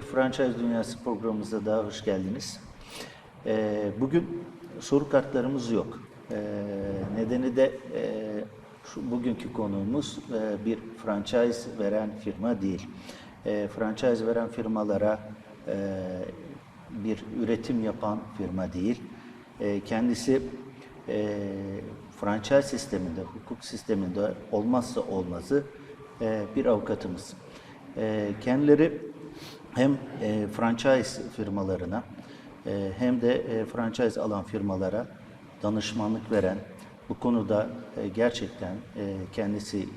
Bir Franchise Dünyası programımıza daha hoş geldiniz. Ee, bugün soru kartlarımız yok. Ee, nedeni de e, şu bugünkü konuğumuz e, bir franchise veren firma değil. E, franchise veren firmalara bir üretim yapan firma değil. Kendisi franchise sisteminde, hukuk sisteminde olmazsa olmazı bir avukatımız. Kendileri hem e, franchise firmalarına e, hem de e, franchise alan firmalara danışmanlık veren, bu konuda e, gerçekten e, kendisi e,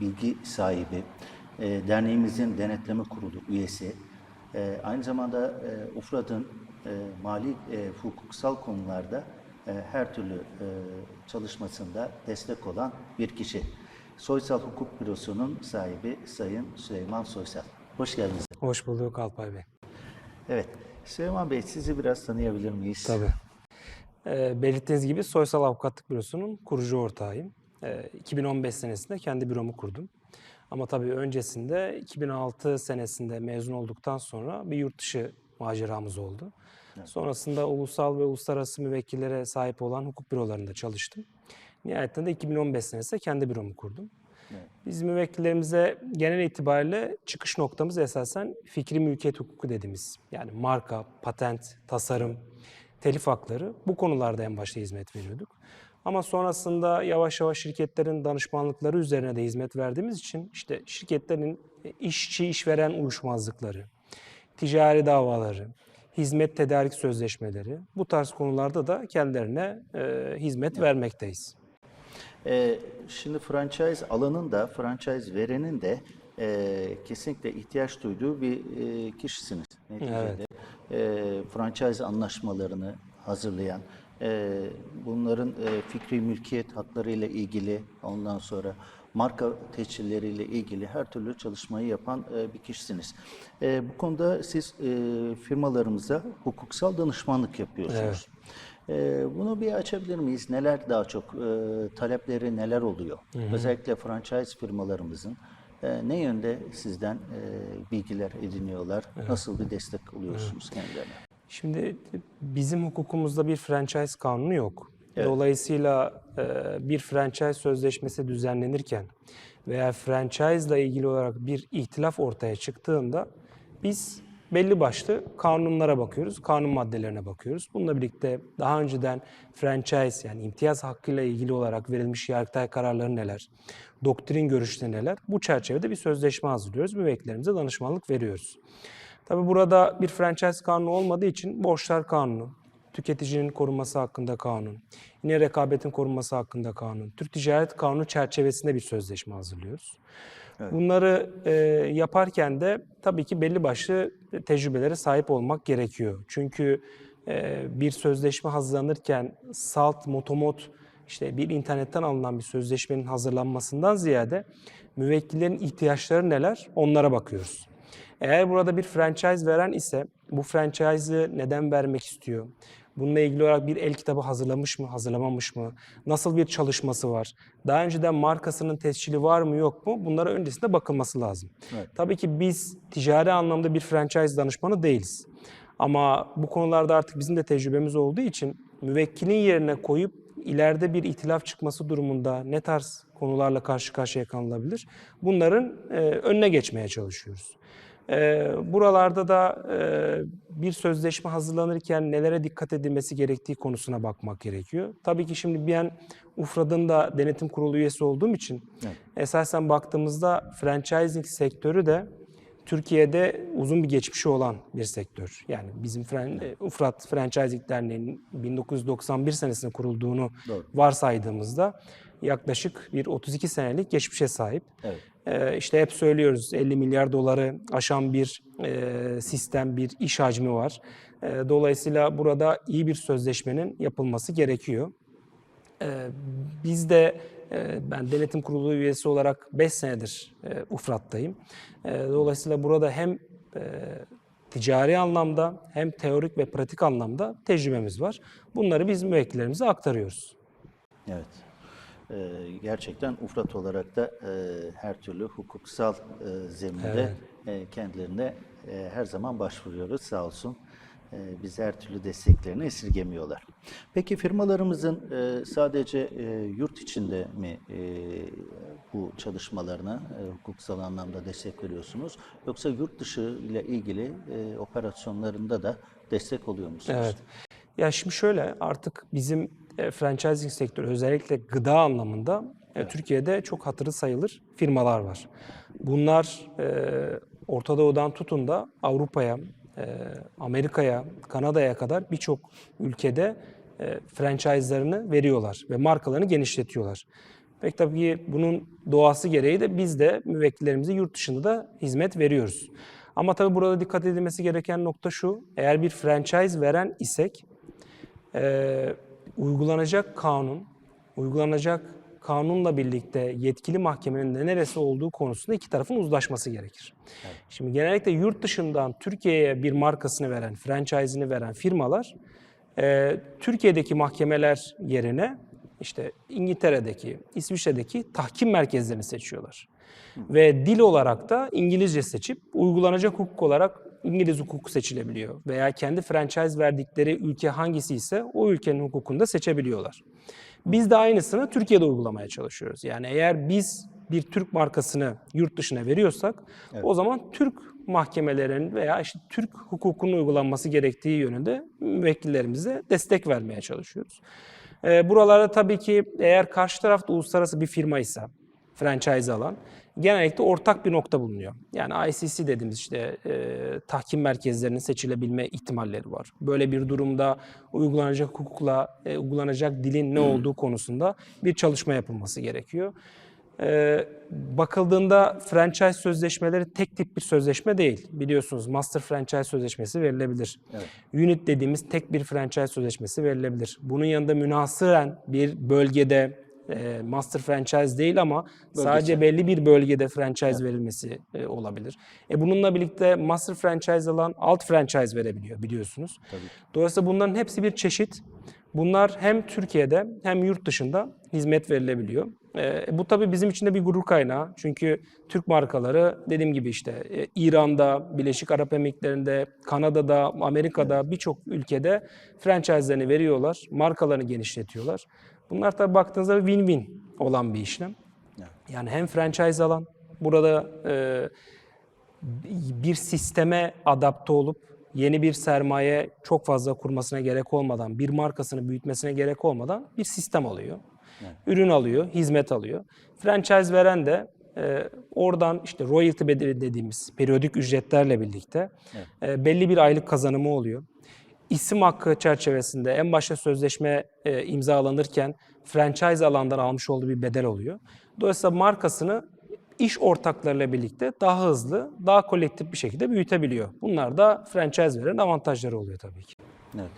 bilgi sahibi, e, derneğimizin denetleme kurulu üyesi, e, aynı zamanda e, UFRAD'ın e, mali e, hukuksal konularda e, her türlü e, çalışmasında destek olan bir kişi. Soysal Hukuk Bürosu'nun sahibi Sayın Süleyman Soysal. Hoş geldiniz. Hoş bulduk Alpay Bey. Evet, Süleyman Bey sizi biraz tanıyabilir miyiz? Tabii. Ee, belirttiğiniz gibi Soysal Avukatlık Bürosu'nun kurucu ortağıyım. Ee, 2015 senesinde kendi büromu kurdum. Ama tabii öncesinde 2006 senesinde mezun olduktan sonra bir yurt dışı maceramız oldu. Sonrasında ulusal ve uluslararası müvekkillere sahip olan hukuk bürolarında çalıştım. Nihayetinde de 2015 senesinde kendi büromu kurdum. Biz müvekkillerimize genel itibariyle çıkış noktamız esasen fikri mülkiyet hukuku dediğimiz. Yani marka, patent, tasarım, telif hakları bu konularda en başta hizmet veriyorduk. Ama sonrasında yavaş yavaş şirketlerin danışmanlıkları üzerine de hizmet verdiğimiz için işte şirketlerin işçi işveren uyuşmazlıkları, ticari davaları, hizmet tedarik sözleşmeleri bu tarz konularda da kendilerine e, hizmet vermekteyiz. Ee, şimdi franchise alanında, franchise verenin de e, kesinlikle ihtiyaç duyduğu bir e, kişisiniz. Neticede e, franchise anlaşmalarını hazırlayan, e, bunların e, fikri mülkiyet hakları ile ilgili, ondan sonra marka tescilleriyle ilgili her türlü çalışmayı yapan e, bir kişisiniz. E, bu konuda siz e, firmalarımıza hukuksal danışmanlık yapıyorsunuz. Ee, bunu bir açabilir miyiz? Neler daha çok e, talepleri neler oluyor? Özellikle franchise firmalarımızın e, ne yönde sizden e, bilgiler ediniyorlar? Nasıl bir destek oluyorsunuz kendilerine? Şimdi bizim hukukumuzda bir franchise kanunu yok. Dolayısıyla e, bir franchise sözleşmesi düzenlenirken veya franchise ile ilgili olarak bir ihtilaf ortaya çıktığında biz belli başlı kanunlara bakıyoruz, kanun maddelerine bakıyoruz. Bununla birlikte daha önceden franchise yani imtiyaz hakkıyla ilgili olarak verilmiş yargıtay kararları neler, doktrin görüşleri neler bu çerçevede bir sözleşme hazırlıyoruz. Müvekkillerimize danışmanlık veriyoruz. Tabii burada bir franchise kanunu olmadığı için borçlar kanunu, tüketicinin korunması hakkında kanun, yine rekabetin korunması hakkında kanun, Türk Ticaret Kanunu çerçevesinde bir sözleşme hazırlıyoruz. Bunları e, yaparken de tabii ki belli başlı tecrübelere sahip olmak gerekiyor. Çünkü e, bir sözleşme hazırlanırken salt, motomot, işte bir internetten alınan bir sözleşmenin hazırlanmasından ziyade müvekkillerin ihtiyaçları neler onlara bakıyoruz. Eğer burada bir franchise veren ise bu franchise'ı neden vermek istiyor? Bununla ilgili olarak bir el kitabı hazırlamış mı, hazırlamamış mı? Nasıl bir çalışması var? Daha önceden markasının tescili var mı, yok mu? Bunlara öncesinde bakılması lazım. Tabii ki biz ticari anlamda bir franchise danışmanı değiliz. Ama bu konularda artık bizim de tecrübemiz olduğu için müvekkilin yerine koyup ileride bir itilaf çıkması durumunda ne tarz konularla karşı karşıya kalınabilir? Bunların e, önüne geçmeye çalışıyoruz. E, buralarda da e, bir sözleşme hazırlanırken nelere dikkat edilmesi gerektiği konusuna bakmak gerekiyor. Tabii ki şimdi ben UFRAD'ın da denetim kurulu üyesi olduğum için esasen baktığımızda franchising sektörü de Türkiye'de uzun bir geçmişi olan bir sektör. Yani bizim fren, UFRAD Franchising Derneği'nin 1991 senesinde kurulduğunu varsaydığımızda yaklaşık bir 32 senelik geçmişe sahip. Evet. Ee, işte hep söylüyoruz 50 milyar doları aşan bir e, sistem, bir iş hacmi var. E, dolayısıyla burada iyi bir sözleşmenin yapılması gerekiyor. Ee, Biz de e, ben denetim kurulu üyesi olarak 5 senedir e, UFRAD'dayım. E, Dolayısıyla burada hem e, ticari anlamda hem teorik ve pratik anlamda tecrübemiz var. Bunları biz müvekkillerimize aktarıyoruz. Evet. E, gerçekten ufrat olarak da e, her türlü hukuksal e, zeminde Evet. e, kendilerine e, her zaman başvuruyoruz sağ olsun. E, biz her türlü desteklerini esirgemiyorlar. Peki firmalarımızın e, sadece e, yurt içinde mi e, bu çalışmalarına e, hukuksal anlamda destek veriyorsunuz? Yoksa yurt dışı ile ilgili e, operasyonlarında da destek oluyor musunuz? Evet. Ya şimdi şöyle artık bizim e, franchising sektörü özellikle gıda anlamında e, Türkiye'de çok hatırı sayılır firmalar var. Bunlar e, Orta Doğu'dan tutun da Avrupa'ya, e, Amerika'ya, Kanada'ya kadar birçok ülkede e, franchise'larını veriyorlar ve markalarını genişletiyorlar. Peki tabii ki bunun doğası gereği de biz de müvekkillerimize yurt dışında da hizmet veriyoruz. Ama tabii burada dikkat edilmesi gereken nokta şu, eğer bir franchise veren isek, e, uygulanacak kanun, uygulanacak kanunla birlikte yetkili mahkemenin de neresi olduğu konusunda iki tarafın uzlaşması gerekir. Şimdi genellikle yurt dışından Türkiye'ye bir markasını veren, franchise'ini veren firmalar e, Türkiye'deki mahkemeler yerine işte İngiltere'deki, İsviçre'deki tahkim merkezlerini seçiyorlar. Ve dil olarak da İngilizce seçip uygulanacak hukuk olarak İngiliz hukuku seçilebiliyor. Veya kendi franchise verdikleri ülke hangisi ise o ülkenin hukukunu da seçebiliyorlar. Biz de aynısını Türkiye'de uygulamaya çalışıyoruz. Yani eğer biz bir Türk markasını yurt dışına veriyorsak o zaman Türk mahkemelerin veya işte Türk hukukunun uygulanması gerektiği yönünde müvekkillerimize destek vermeye çalışıyoruz. Ee, buralarda tabii ki eğer karşı tarafta uluslararası bir firmaysa franchise alan genellikle ortak bir nokta bulunuyor. Yani ICC dediğimiz işte e, tahkim merkezlerinin seçilebilme ihtimalleri var. Böyle bir durumda uygulanacak hukukla e, uygulanacak dilin ne olduğu konusunda bir çalışma yapılması gerekiyor. E, bakıldığında franchise sözleşmeleri tek tip bir sözleşme değil. Biliyorsunuz master franchise sözleşmesi verilebilir. Unit dediğimiz tek bir franchise sözleşmesi verilebilir. Bunun yanında münhasıren bir bölgede e, master franchise değil ama sadece belli bir bölgede franchise verilmesi e, olabilir. E bununla birlikte master franchise alan alt franchise verebiliyor biliyorsunuz. Dolayısıyla bunların hepsi bir çeşit. Bunlar hem Türkiye'de hem yurt dışında hizmet verilebiliyor. E, bu tabii bizim için de bir gurur kaynağı. Çünkü Türk markaları dediğim gibi işte e, İran'da, Birleşik Arap Emirlikleri'nde, Kanada'da, Amerika'da birçok ülkede franchise'lerini veriyorlar, markalarını genişletiyorlar. Bunlar tabii baktığınızda win-win olan bir işlem. Yani hem franchise alan, burada e, bir sisteme adapte olup yeni bir sermaye çok fazla kurmasına gerek olmadan, bir markasını büyütmesine gerek olmadan bir sistem alıyor. Ürün alıyor, hizmet alıyor. Franchise veren de e, oradan işte royalty bedeli dediğimiz periyodik ücretlerle birlikte e, belli bir aylık kazanımı oluyor. İsim hakkı çerçevesinde en başta sözleşme e, imzalanırken franchise alandan almış olduğu bir bedel oluyor. Dolayısıyla markasını iş ortaklarıyla birlikte daha hızlı, daha kolektif bir şekilde büyütebiliyor. Bunlar da franchise veren avantajları oluyor tabii ki. Evet.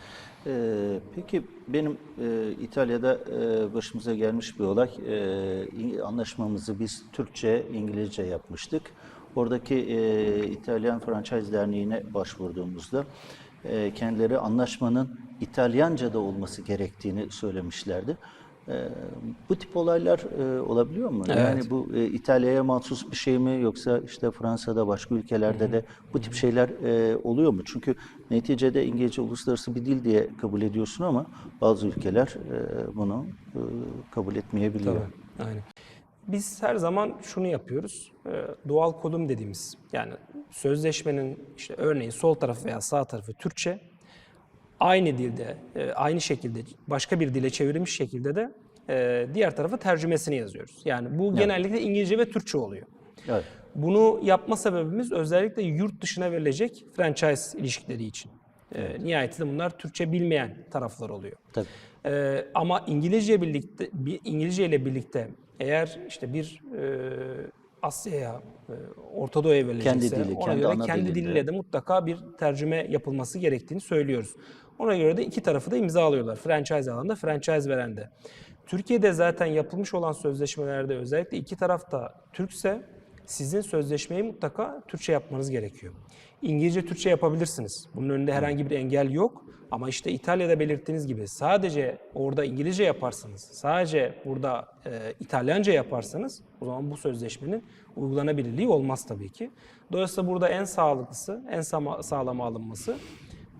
Ee, peki benim e, İtalya'da e, başımıza gelmiş bir olay. E, anlaşmamızı biz Türkçe, İngilizce yapmıştık. Oradaki e, İtalyan Franchise Derneği'ne başvurduğumuzda e, kendileri anlaşmanın İtalyanca'da olması gerektiğini söylemişlerdi. E, bu tip olaylar e, olabiliyor mu? Yani bu e, İtalya'ya mahsus bir şey mi yoksa işte Fransa'da başka ülkelerde de bu tip şeyler e, oluyor mu? Çünkü neticede İngilizce uluslararası bir dil diye kabul ediyorsun ama bazı ülkeler e, bunu e, kabul etmeyebiliyor. Tabii, aynen. Biz her zaman şunu yapıyoruz. e, Doğal kodum dediğimiz yani sözleşmenin işte örneğin sol tarafı veya sağ tarafı Türkçe aynı dilde, e, aynı şekilde başka bir dile çevrilmiş şekilde de e, diğer tarafa tercümesini yazıyoruz. Yani bu genellikle İngilizce ve Türkçe oluyor. Evet. Bunu yapma sebebimiz özellikle yurt dışına verilecek franchise ilişkileri için. E, nihayetinde bunlar Türkçe bilmeyen taraflar oluyor. Tabii. Ee, ama İngilizce birlikte bir İngilizce ile birlikte eğer işte bir e, Asya'ya, e, Orta Doğu'ya verilecekse Kendi dili, ona kendi göre kendi dilinde. diliyle de mutlaka bir tercüme yapılması gerektiğini söylüyoruz. Ona göre de iki tarafı da imzalıyorlar. Franchise alanda, franchise veren de. Türkiye'de zaten yapılmış olan sözleşmelerde özellikle iki taraf da Türkse sizin sözleşmeyi mutlaka Türkçe yapmanız gerekiyor. İngilizce Türkçe yapabilirsiniz. Bunun önünde herhangi bir engel yok. Ama işte İtalya'da belirttiğiniz gibi sadece orada İngilizce yaparsanız, sadece burada e, İtalyanca yaparsanız o zaman bu sözleşmenin uygulanabilirliği olmaz tabii ki. Dolayısıyla burada en sağlıklısı, en sama- sağlam alınması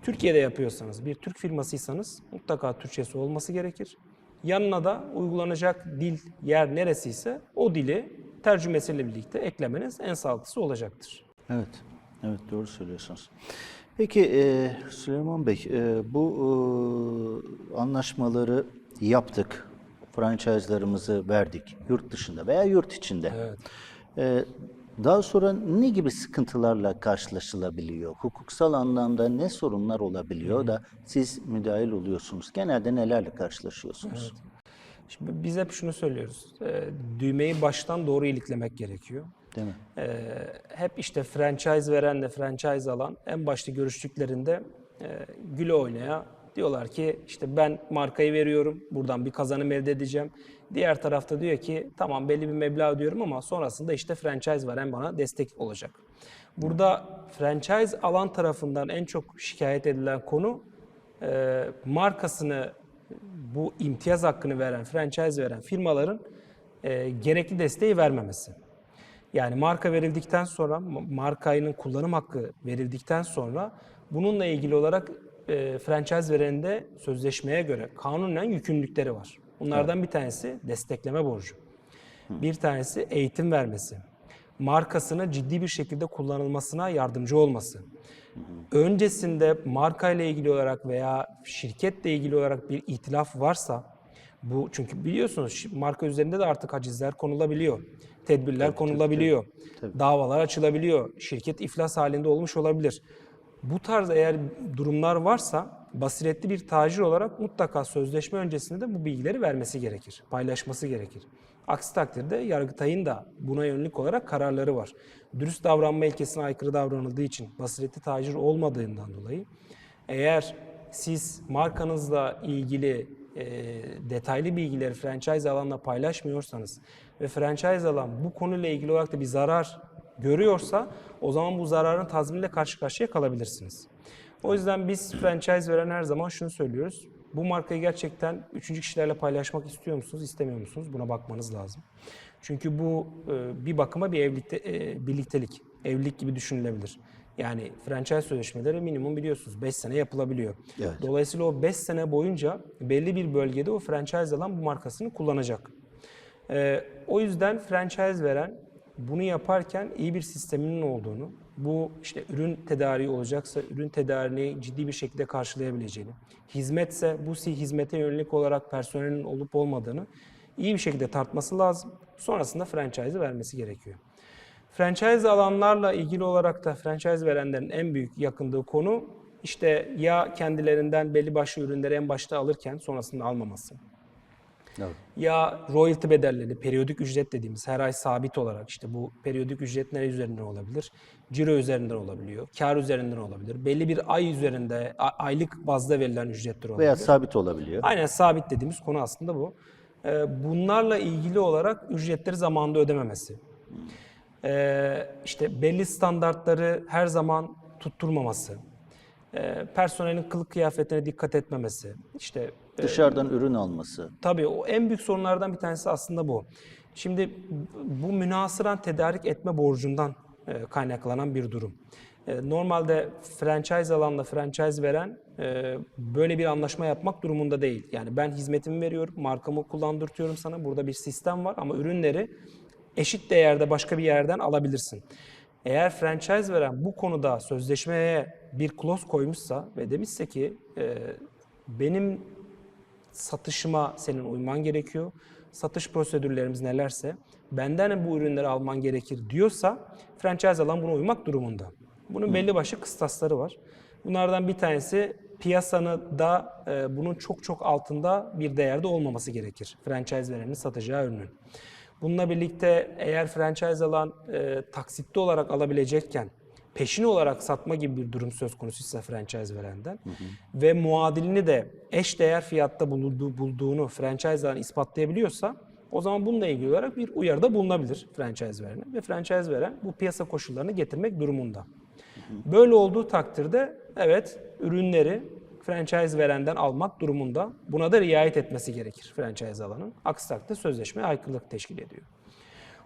Türkiye'de yapıyorsanız, bir Türk firmasıysanız mutlaka Türkçesi olması gerekir. Yanına da uygulanacak dil, yer neresiyse o dili tercümesiyle birlikte eklemeniz en sağlıklısı olacaktır. Evet, evet doğru söylüyorsunuz. Peki e, Süleyman Bey, e, bu e, anlaşmaları yaptık, franchise'larımızı verdik yurt dışında veya yurt içinde. Evet. E, daha sonra ne gibi sıkıntılarla karşılaşılabiliyor? Hukuksal anlamda ne sorunlar olabiliyor da siz müdahil oluyorsunuz? Genelde nelerle karşılaşıyorsunuz? Şimdi biz hep şunu söylüyoruz. e, Düğmeyi baştan doğru iliklemek gerekiyor. Değil mi? E, hep işte franchise verenle franchise alan en başta görüştüklerinde e, güle oynaya diyorlar ki işte ben markayı veriyorum, buradan bir kazanım elde edeceğim. Diğer tarafta diyor ki tamam belli bir meblağ ödüyorum ama sonrasında işte franchise veren bana destek olacak. Burada franchise alan tarafından en çok şikayet edilen konu e, markasını bu imtiyaz hakkını veren, franchise veren firmaların e, gerekli desteği vermemesi. Yani marka verildikten sonra, ma- markanın kullanım hakkı verildikten sonra bununla ilgili olarak e, franchise verenin de sözleşmeye göre kanunen yükümlülükleri var. Bunlardan bir tanesi destekleme borcu. Bir tanesi eğitim vermesi. Markasını ciddi bir şekilde kullanılmasına yardımcı olması. Öncesinde marka ile ilgili olarak veya şirketle ilgili olarak bir itilaf varsa bu çünkü biliyorsunuz marka üzerinde de artık hacizler konulabiliyor. Tedbirler konulabiliyor. Davalar açılabiliyor. Şirket iflas halinde olmuş olabilir. Bu tarz eğer durumlar varsa basiretli bir tacir olarak mutlaka sözleşme öncesinde de bu bilgileri vermesi gerekir. Paylaşması gerekir. Aksi takdirde Yargıtay'ın da buna yönelik olarak kararları var. Dürüst davranma ilkesine aykırı davranıldığı için basiretli tacir olmadığından dolayı eğer siz markanızla ilgili e, detaylı bilgileri franchise alanla paylaşmıyorsanız ve franchise alan bu konuyla ilgili olarak da bir zarar görüyorsa o zaman bu zararın tazminiyle karşı karşıya kalabilirsiniz. O yüzden biz franchise veren her zaman şunu söylüyoruz. Bu markayı gerçekten üçüncü kişilerle paylaşmak istiyor musunuz, istemiyor musunuz? Buna bakmanız lazım. Çünkü bu e, bir bakıma bir evlilikte, e, birliktelik, evlilik gibi düşünülebilir. Yani franchise sözleşmeleri minimum biliyorsunuz 5 sene yapılabiliyor. Evet. Dolayısıyla o 5 sene boyunca belli bir bölgede o franchise alan bu markasını kullanacak. Ee, o yüzden franchise veren bunu yaparken iyi bir sisteminin olduğunu, bu işte ürün tedariği olacaksa ürün tedariğini ciddi bir şekilde karşılayabileceğini, hizmetse bu hizmete yönelik olarak personelin olup olmadığını iyi bir şekilde tartması lazım. Sonrasında franchise'ı vermesi gerekiyor. Franchise alanlarla ilgili olarak da franchise verenlerin en büyük yakındığı konu işte ya kendilerinden belli başlı ürünleri en başta alırken sonrasında almaması. Evet. Ya royalty bedelleri, periyodik ücret dediğimiz her ay sabit olarak işte bu periyodik ücret ne üzerinden olabilir? Ciro üzerinden olabiliyor, kar üzerinden olabilir. Belli bir ay üzerinde, aylık bazda verilen ücretler olabilir. Veya sabit olabiliyor. Aynen sabit dediğimiz konu aslında bu. Ee, bunlarla ilgili olarak ücretleri zamanında ödememesi. Ee, işte belli standartları her zaman tutturmaması. Ee, personelin kılık kıyafetine dikkat etmemesi. İşte Dışarıdan ürün alması. Tabii o en büyük sorunlardan bir tanesi aslında bu. Şimdi bu münasıran tedarik etme borcundan e, kaynaklanan bir durum. E, Normalde franchise alanla franchise veren e, böyle bir anlaşma yapmak durumunda değil. Yani ben hizmetimi veriyorum, markamı kullandırtıyorum sana. Burada bir sistem var ama ürünleri eşit değerde başka bir yerden alabilirsin. Eğer franchise veren bu konuda sözleşmeye bir clause koymuşsa ve demişse ki e, benim satışıma senin uyman gerekiyor. Satış prosedürlerimiz nelerse benden bu ürünleri alman gerekir diyorsa franchise alan buna uymak durumunda. Bunun belli başlı kıstasları var. Bunlardan bir tanesi piyasanın da e, bunun çok çok altında bir değerde olmaması gerekir. Franchise verenin satacağı ürünün. Bununla birlikte eğer franchise alan e, taksitli olarak alabilecekken peşin olarak satma gibi bir durum söz konusuysa franchise verenden ve muadilini de eş değer fiyatta bulunduğu, bulduğunu franchise alan ispatlayabiliyorsa o zaman bununla ilgili olarak bir uyarıda bulunabilir franchise verene ve franchise veren bu piyasa koşullarını getirmek durumunda. Böyle olduğu takdirde evet ürünleri franchise verenden almak durumunda. Buna da riayet etmesi gerekir franchise alanın. Aksi takdirde sözleşmeye aykırılık teşkil ediyor.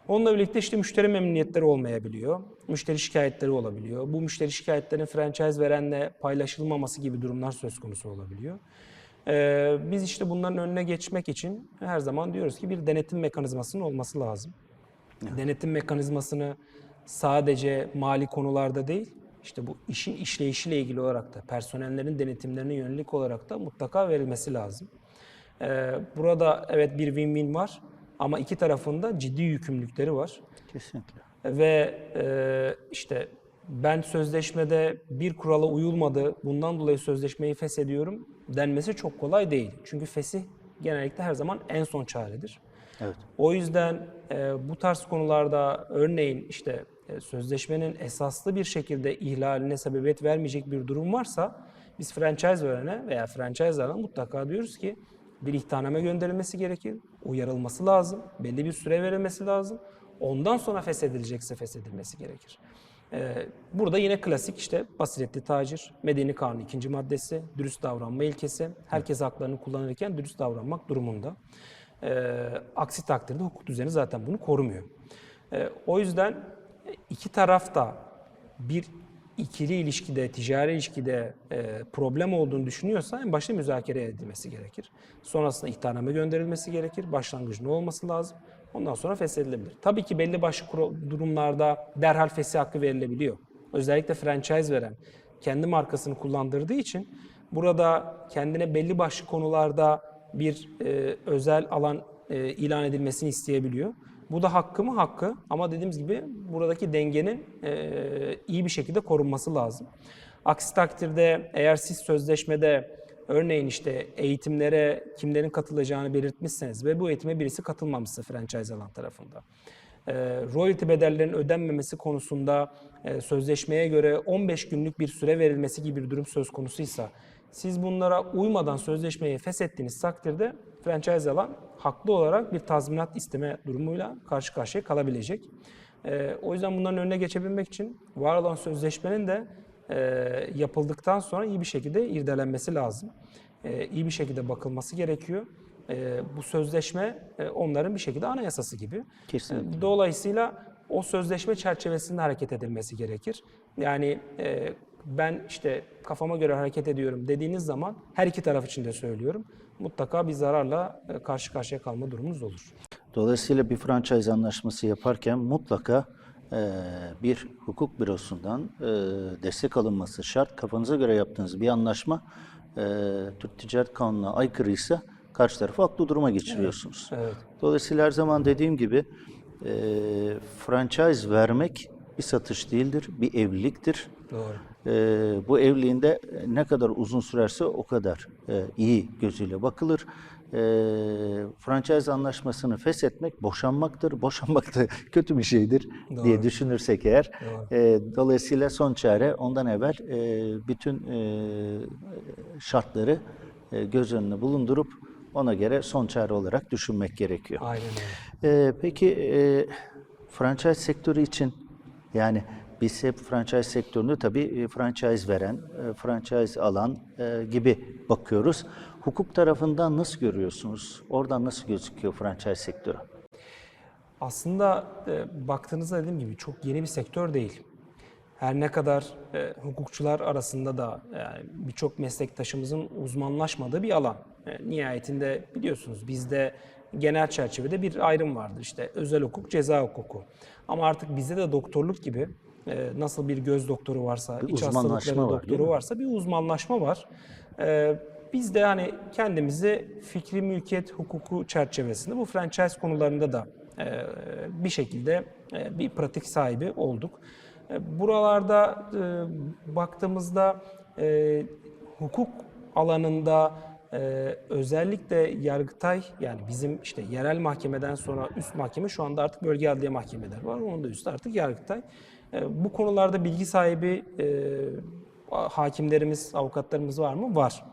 Onunla birlikte işte müşteri memnuniyetleri olmayabiliyor. Müşteri şikayetleri olabiliyor. Bu müşteri şikayetlerinin franchise verenle paylaşılmaması gibi durumlar söz konusu olabiliyor. Ee, biz işte bunların önüne geçmek için her zaman diyoruz ki bir denetim mekanizmasının olması lazım. Denetim mekanizmasını sadece mali konularda değil, işte bu işin işleyişiyle ilgili olarak da personellerin denetimlerine yönelik olarak da mutlaka verilmesi lazım. Ee, burada evet bir win-win var ama iki tarafında ciddi yükümlülükleri var. Kesinlikle. Ve e, işte ben sözleşmede bir kurala uyulmadı, bundan dolayı sözleşmeyi feshediyorum denmesi çok kolay değil. Çünkü fesih genellikle her zaman en son çaredir. Evet. O yüzden e, bu tarz konularda örneğin işte sözleşmenin esaslı bir şekilde ihlaline sebebiyet vermeyecek bir durum varsa biz franchise verene veya franchise alana mutlaka diyoruz ki bir ihtarname gönderilmesi gerekir, uyarılması lazım, belli bir süre verilmesi lazım. Ondan sonra feshedilecekse feshedilmesi gerekir. Ee, burada yine klasik işte basiretli tacir, Medeni Kanun ikinci maddesi, dürüst davranma ilkesi, herkes haklarını kullanırken dürüst davranmak durumunda. Ee, aksi takdirde hukuk düzeni zaten bunu korumuyor. Ee, o yüzden iki taraf da bir ikili ilişkide, ticari ilişkide e, problem olduğunu düşünüyorsa en başta müzakere edilmesi gerekir. Sonrasında ihtarname gönderilmesi gerekir. Başlangıç ne olması lazım? Ondan sonra feshedilebilir. Tabii ki belli başlı durumlarda derhal fesih hakkı verilebiliyor. Özellikle franchise veren kendi markasını kullandırdığı için burada kendine belli başlı konularda bir e, özel alan e, ilan edilmesini isteyebiliyor. Bu da hakkı mı? Hakkı. Ama dediğimiz gibi buradaki dengenin e, iyi bir şekilde korunması lazım. Aksi takdirde eğer siz sözleşmede örneğin işte eğitimlere kimlerin katılacağını belirtmişseniz ve bu eğitime birisi katılmamışsa franchise alan tarafında. E, royalty bedellerinin ödenmemesi konusunda e, sözleşmeye göre 15 günlük bir süre verilmesi gibi bir durum söz konusuysa siz bunlara uymadan sözleşmeyi feshettiğiniz takdirde franchise alan haklı olarak bir tazminat isteme durumuyla karşı karşıya kalabilecek. Ee, o yüzden bunların önüne geçebilmek için var olan sözleşmenin de e, yapıldıktan sonra iyi bir şekilde irdelenmesi lazım. E, iyi bir şekilde bakılması gerekiyor. E, bu sözleşme e, onların bir şekilde anayasası gibi. Kesinlikle. E, Dolayısıyla o sözleşme çerçevesinde hareket edilmesi gerekir. Yani e, ben işte kafama göre hareket ediyorum dediğiniz zaman her iki taraf için de söylüyorum. Mutlaka bir zararla e, karşı karşıya kalma durumunuz olur. Dolayısıyla bir franchise anlaşması yaparken mutlaka e, bir hukuk bürosundan e, destek alınması şart. Kafanıza göre yaptığınız bir anlaşma Türk Ticaret Kanunu'na aykırıysa karşı tarafı haklı duruma geçiriyorsunuz. Evet. Dolayısıyla her zaman dediğim gibi franchise vermek bir satış değildir, bir evliliktir. Doğru. Ee, bu evliliğinde ne kadar uzun sürerse o kadar e, iyi gözüyle bakılır. Ee, franchise anlaşmasını feshetmek boşanmaktır. Boşanmak da kötü bir şeydir diye düşünürsek eğer. e, dolayısıyla son çare ondan evvel e, bütün e, şartları e, göz önüne bulundurup ona göre son çare olarak düşünmek gerekiyor. Aynen öyle. Ee, peki e, franchise sektörü için yani biz hep franchise sektöründe tabii e, franchise veren, e, franchise alan e, gibi bakıyoruz. Hukuk tarafından nasıl görüyorsunuz? Oradan nasıl gözüküyor franchise sektörü? Aslında baktığınızda dediğim gibi çok yeni bir sektör değil. Her ne kadar e, hukukçular arasında da yani birçok meslektaşımızın uzmanlaşmadığı bir alan. E, nihayetinde biliyorsunuz bizde genel çerçevede bir ayrım vardır. İşte özel hukuk, ceza hukuku. Ama artık bizde de doktorluk gibi e, nasıl bir göz doktoru varsa, iç uzmanlaşma hastalıkları var, doktoru varsa bir uzmanlaşma var. E, biz de hani kendimizi fikri mülkiyet hukuku çerçevesinde bu franchise konularında da e, bir şekilde e, bir pratik sahibi olduk. E, Buralarda e, baktığımızda e, hukuk alanında e, özellikle Yargıtay yani bizim işte yerel mahkemeden sonra üst mahkeme şu anda artık bölge adliye mahkemeler var. Onun da üstü artık Yargıtay. E, bu konularda bilgi sahibi e, hakimlerimiz, avukatlarımız var mı? Var.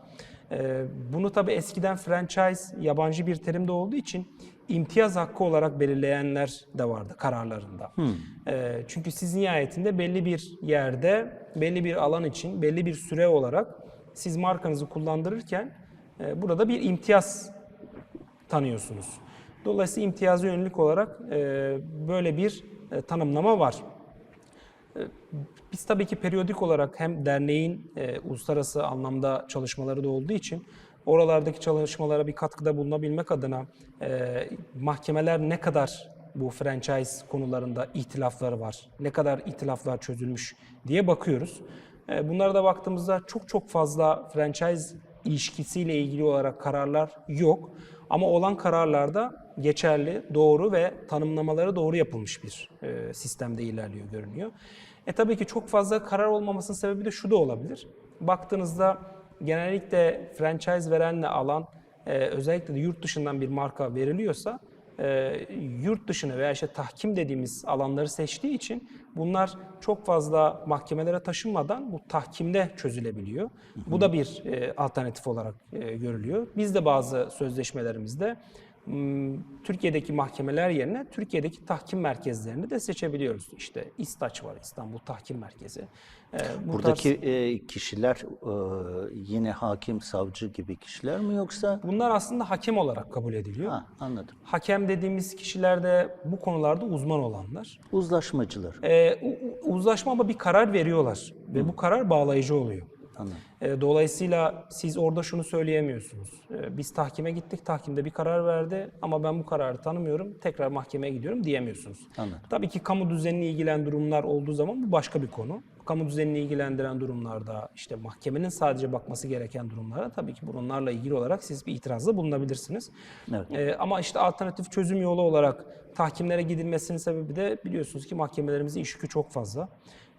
Ee, bunu tabii eskiden franchise yabancı bir terim de olduğu için imtiyaz hakkı olarak belirleyenler de vardı kararlarında. Ee, çünkü siz nihayetinde belli bir yerde, belli bir alan için, belli bir süre olarak siz markanızı kullandırırken e, burada bir imtiyaz tanıyorsunuz. Dolayısıyla imtiyaza yönelik olarak e, böyle bir tanımlama var. E, Biz tabii ki periyodik olarak hem derneğin e, uluslararası anlamda çalışmaları da olduğu için oralardaki çalışmalara bir katkıda bulunabilmek adına e, mahkemeler ne kadar bu franchise konularında ihtilafları var, ne kadar ihtilaflar çözülmüş diye bakıyoruz. E, bunlara da baktığımızda çok çok fazla franchise ilişkisiyle ilgili olarak kararlar yok. Ama olan kararlarda geçerli, doğru ve tanımlamaları doğru yapılmış bir e, sistemde ilerliyor görünüyor. E tabii ki çok fazla karar olmamasının sebebi de şu da olabilir. Baktığınızda genellikle franchise verenle alan e, özellikle de yurt dışından bir marka veriliyorsa e, yurt dışını veya işte tahkim dediğimiz alanları seçtiği için bunlar çok fazla mahkemelere taşınmadan bu tahkimde çözülebiliyor. Bu da bir e, alternatif olarak e, görülüyor. Biz de bazı sözleşmelerimizde Türkiye'deki mahkemeler yerine Türkiye'deki tahkim merkezlerini de seçebiliyoruz. İşte İstaç var İstanbul Tahkim Merkezi. E, bu Buradaki tarz- e, kişiler e, yine hakim, savcı gibi kişiler mi yoksa? bunlar aslında hakem olarak kabul ediliyor. Ha, anladım. Hakem dediğimiz kişiler de bu konularda uzman olanlar. Uzlaşmacılar. Ee, uzlaşma ama bir karar veriyorlar ve bu karar bağlayıcı oluyor. Anladım. Ee, dolayısıyla siz orada şunu söyleyemiyorsunuz. Ee, biz tahkime gittik, tahkimde bir karar verdi ama ben bu kararı tanımıyorum, tekrar mahkemeye gidiyorum diyemiyorsunuz. Anladım. Tabii ki kamu düzenini ilgilen durumlar olduğu zaman bu başka bir konu. Kamu düzenini ilgilendiren durumlarda, işte mahkemenin sadece bakması gereken durumlarda tabii ki bunlarla ilgili olarak siz bir itirazda bulunabilirsiniz. Evet. Ee, ama işte alternatif çözüm yolu olarak tahkimlere gidilmesinin sebebi de biliyorsunuz ki mahkemelerimizin iş yükü çok fazla.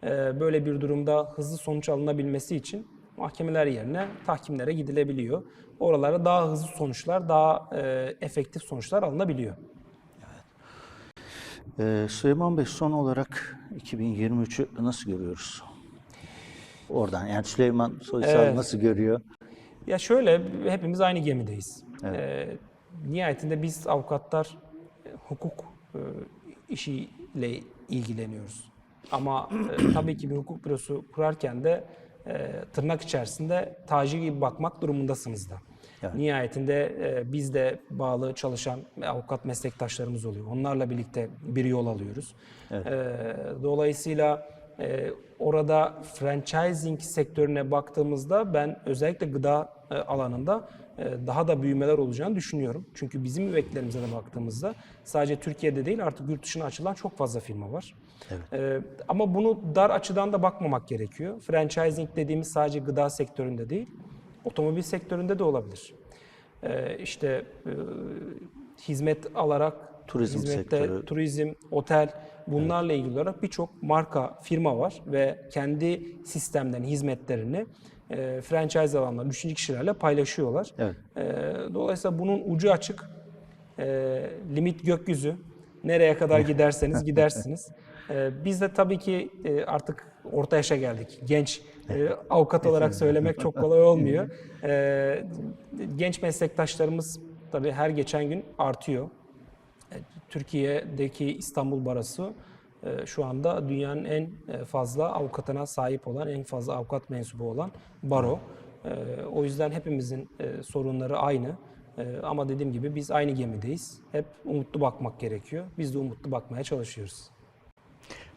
Ee, böyle bir durumda hızlı sonuç alınabilmesi için mahkemeler yerine tahkimlere gidilebiliyor. Oralara daha hızlı sonuçlar, daha e, efektif sonuçlar alınabiliyor. Ee, Süleyman Bey son olarak 2023'ü nasıl görüyoruz? Oradan yani Süleyman Soysal Evet. nasıl görüyor? Ya şöyle, hepimiz aynı gemideyiz. Ee, nihayetinde biz avukatlar e, hukuk e, işiyle ilgileniyoruz. Ama e, tabii ki bir hukuk bürosu kurarken de e, tırnak içerisinde tacir gibi bakmak durumundasınız da. Evet. Nihayetinde e, biz de bağlı çalışan avukat meslektaşlarımız oluyor. Onlarla birlikte bir yol alıyoruz. E, dolayısıyla e, orada franchising sektörüne baktığımızda ben özellikle gıda e, alanında daha da büyümeler olacağını düşünüyorum. Çünkü bizim müvekkillerimize de baktığımızda sadece Türkiye'de değil artık yurt dışına açılan çok fazla firma var. E, ama bunu dar açıdan da bakmamak gerekiyor. Franchising dediğimiz sadece gıda sektöründe değil, otomobil sektöründe de olabilir. E, işte e, hizmet alarak Turizm hizmette, sektörü. turizm, otel bunlarla ilgili olarak birçok marka, firma var ve kendi sistemlerini, hizmetlerini e, franchise alanlar, üçüncü kişilerle paylaşıyorlar. Evet. E, dolayısıyla bunun ucu açık, e, limit gökyüzü. Nereye kadar giderseniz gidersiniz. E, biz de tabii ki e, artık orta yaşa geldik. Genç e, avukat olarak söylemek çok kolay olmuyor. E, genç meslektaşlarımız tabii her geçen gün artıyor. E, Türkiye'deki İstanbul Barosu e, şu anda dünyanın en e, fazla avukatına sahip olan, en fazla avukat mensubu olan baro. E, O yüzden hepimizin e, sorunları aynı. E, Ama dediğim gibi biz aynı gemideyiz. Hep umutlu bakmak gerekiyor. Biz de umutlu bakmaya çalışıyoruz.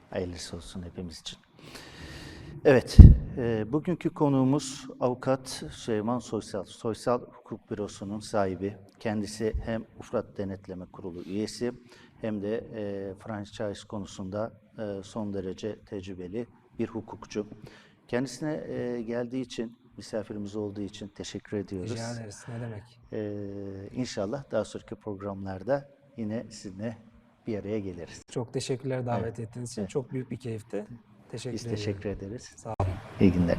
Hayırlısı olsun hepimiz için. Evet, e, bugünkü konuğumuz avukat Süleyman Soysal. Soysal Hukuk Bürosu'nun sahibi. Kendisi hem Ufrat Denetleme Kurulu üyesi hem de e, franchise konusunda e, son derece tecrübeli bir hukukçu. Kendisine e, geldiği için, misafirimiz olduğu için teşekkür ediyoruz. Rica ederiz. Ne demek? E, inşallah daha sonraki programlarda yine sizinle bir araya geliriz. Çok teşekkürler davet ettiğiniz için. Çok büyük bir keyifti. Teşekkür Biz teşekkür ederiz. Sağ olun. İyi günler.